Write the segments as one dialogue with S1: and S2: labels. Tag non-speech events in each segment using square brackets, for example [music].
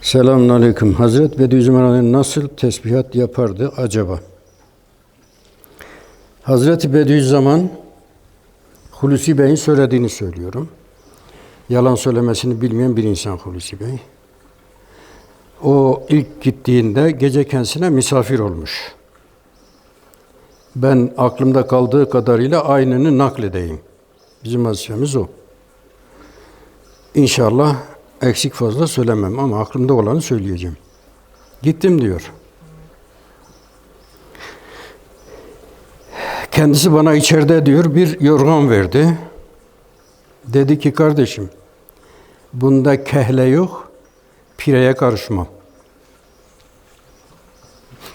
S1: Selamünaleyküm. Hazret Bediüzzaman nasıl tesbihat yapardı acaba? Hazreti Bediüzzaman Hulusi Bey'in söylediğini söylüyorum. Yalan söylemesini bilmeyen bir insan Hulusi Bey. O ilk gittiğinde gece kendisine misafir olmuş. Ben aklımda kaldığı kadarıyla aynını nakledeyim. Bizim vazifemiz o. İnşallah eksik fazla söylemem ama aklımda olanı söyleyeceğim. Gittim diyor. Kendisi bana içeride diyor bir yorgan verdi. Dedi ki kardeşim bunda kehle yok, pireye karışmam. [laughs]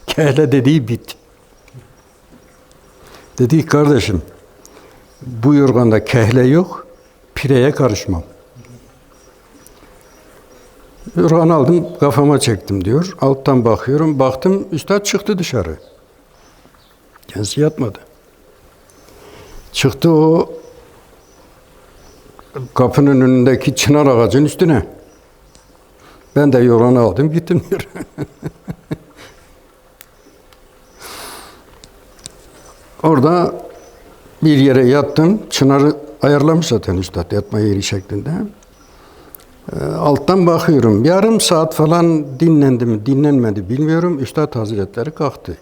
S1: Kehle dediği bit. Dedi ki kardeşim bu yorganda kehle yok, pireye karışmam. Yorgan aldım, kafama çektim diyor. Alttan bakıyorum, baktım, üstad çıktı dışarı. Kendisi yatmadı. Çıktı o kapının önündeki çınar ağacın üstüne. Ben de yorganı aldım, gittim diyor. [laughs] Orada bir yere yattım. Çınarı ayarlamış zaten üstad yatma yeri şeklinde. E, alttan bakıyorum. Yarım saat falan dinlendi mi, dinlenmedi bilmiyorum. Üstad Hazretleri kalktı.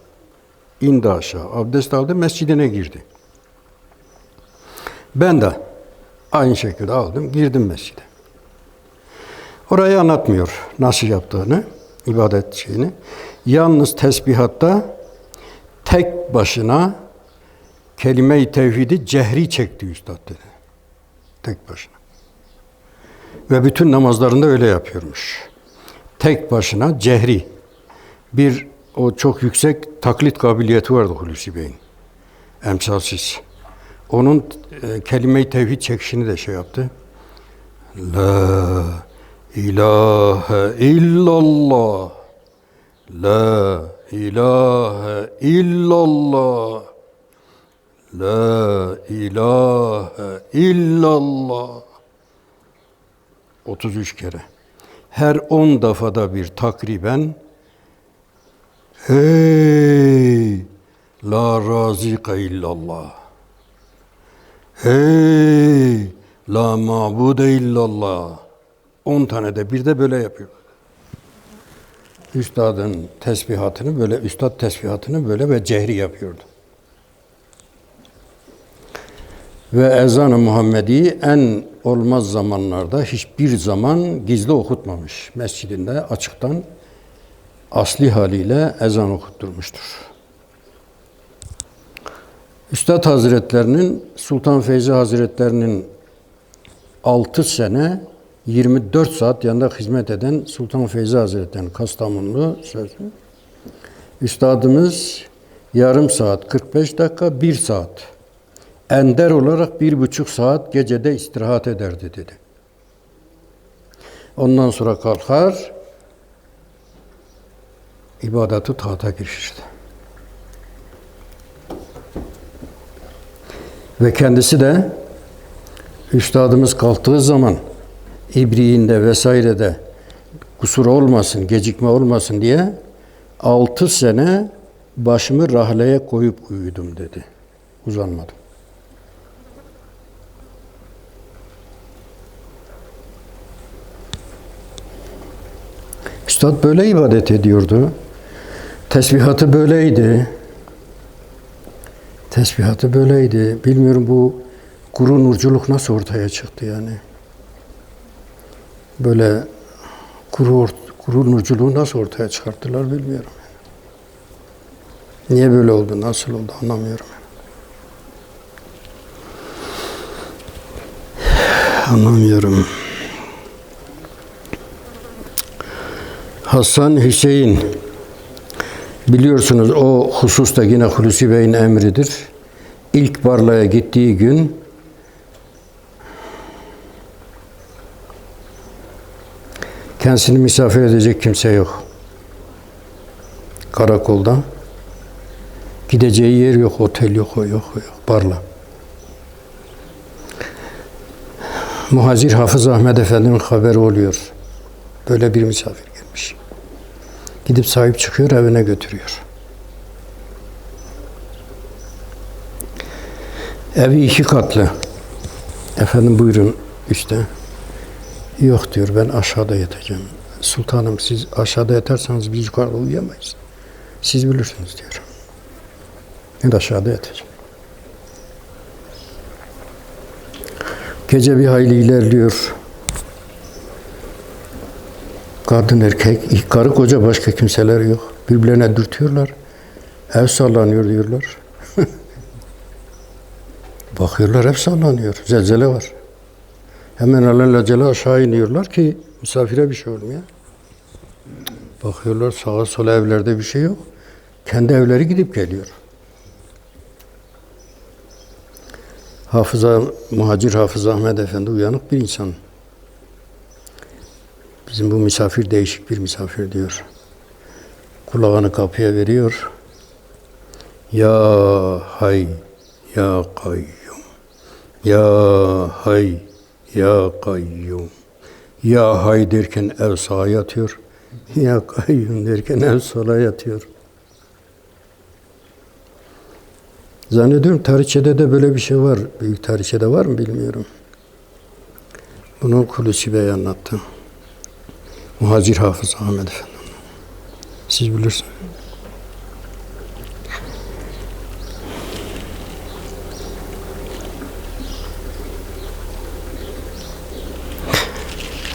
S1: İndi aşağı. Abdest aldı, mescidine girdi. Ben de aynı şekilde aldım, girdim mescide. Orayı anlatmıyor nasıl yaptığını, ibadet şeyini. Yalnız tesbihatta tek başına kelime-i tevhidi cehri çekti üstad dedi. Tek başına. Ve bütün namazlarında öyle yapıyormuş. Tek başına cehri. Bir o çok yüksek taklit kabiliyeti vardı Hulusi Bey'in. Emsalsiz. Onun e, kelime-i tevhid çekişini de şey yaptı. La ilahe illallah. La ilahe illallah. La ilahe illallah. 33 kere. Her 10 defada bir takriben Hey la razika illallah. Hey la mabude illallah. 10 tane de bir de böyle yapıyor. Üstadın tesbihatını böyle, üstad tesbihatını böyle ve cehri yapıyordu. Ve ezan-ı Muhammedi en olmaz zamanlarda hiçbir zaman gizli okutmamış. Mescidinde açıktan asli haliyle ezan okutturmuştur. Üstad Hazretlerinin, Sultan Feyzi Hazretlerinin 6 sene 24 saat yanında hizmet eden Sultan Feyzi Hazretleri'nin Kastamonlu sözü. Üstadımız yarım saat, 45 dakika, bir saat. Ender olarak bir buçuk saat gecede istirahat ederdi dedi. Ondan sonra kalkar, ibadeti tahta girişirdi. Ve kendisi de üstadımız kalktığı zaman ibriğinde vesairede kusur olmasın, gecikme olmasın diye altı sene başımı rahleye koyup uyudum dedi. Uzanmadım. Üstad böyle ibadet ediyordu. Tesbihatı böyleydi. Tesbihatı böyleydi. Bilmiyorum bu kuru nurculuk nasıl ortaya çıktı yani. Böyle kuru, kuru nurculuğu nasıl ortaya çıkarttılar bilmiyorum. Niye böyle oldu, nasıl oldu anlamıyorum. Anlamıyorum. Hasan Hüseyin biliyorsunuz o hususta yine Hulusi Bey'in emridir. İlk Barla'ya gittiği gün kendisini misafir edecek kimse yok. Karakolda. Gideceği yer yok, otel yok, yok, yok. Barla. Muhacir Hafız Ahmet Efendi'nin haberi oluyor. Böyle bir misafir gelmiş. Gidip sahip çıkıyor, evine götürüyor. Evi iki katlı. Efendim buyurun işte. Yok diyor ben aşağıda yatacağım. Sultanım siz aşağıda yatarsanız biz yukarıda uyuyamayız. Siz bilirsiniz diyor. Ben de aşağıda yatacağım. Gece bir hayli ilerliyor. Kadın erkek, karı koca başka kimseler yok. Birbirlerine dürtüyorlar. Ev sallanıyor diyorlar. [laughs] Bakıyorlar hep sallanıyor. Zelzele var. Hemen alelacele aşağı iniyorlar ki misafire bir şey olmuyor. Bakıyorlar sağa sola evlerde bir şey yok. Kendi evleri gidip geliyor. Hafıza, muhacir Hafız Ahmet Efendi uyanık bir insan. Bizim bu misafir değişik bir misafir diyor. Kulağını kapıya veriyor. Ya hay, ya kayyum. Ya hay, ya kayyum. Ya hay derken ev sağa yatıyor. Ya kayyum derken ev sola yatıyor. Zannediyorum tarihçede de böyle bir şey var. Büyük tarihçede var mı bilmiyorum. Bunu Hulusi Bey anlattı. Muhacir Hafız Ahmet Efendi. Siz bilirsiniz.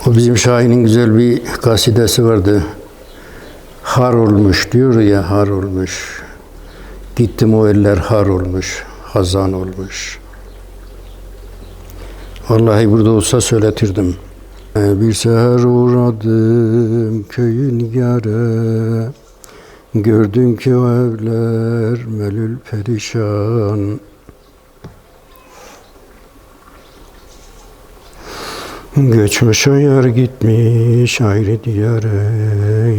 S1: O bizim Şahin'in güzel bir kasidesi vardı. Har olmuş diyor ya har olmuş. Gittim o eller har olmuş, hazan olmuş. Vallahi burada olsa söyletirdim. Bir seher uğradım köyün yare Gördüm ki o evler melül perişan. Göçmüş o yar gitmiş ayrı diyare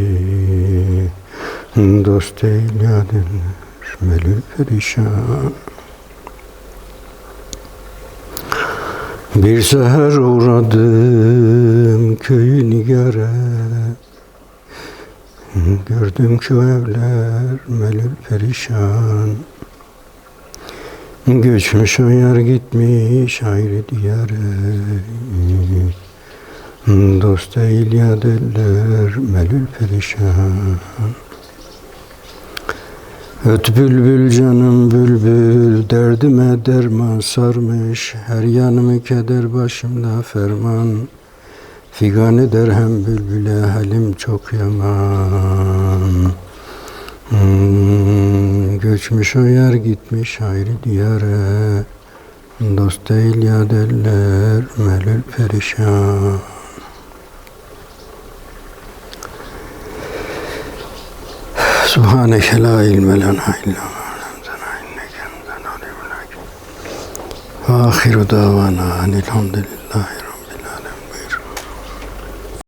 S1: Dost değil yadenler melül perişan Bir seher uğradım köyün yere Gördüm ki evler melül perişan. Göçmüş o yer gitmiş ayrı diyare Dost değil ya derler melül perişan Öt bülbül canım bülbül derdime derman sarmış. Her yanımı keder başımda ferman. Figan eder hem bülbüle halim çok yaman. Hmm, Göçmüş o yer gitmiş ayrı diyare. Dost değil ya derler melül perişan Subhaneke la ilme lena illa ma. Ve ahiru davana enilhamdülillah.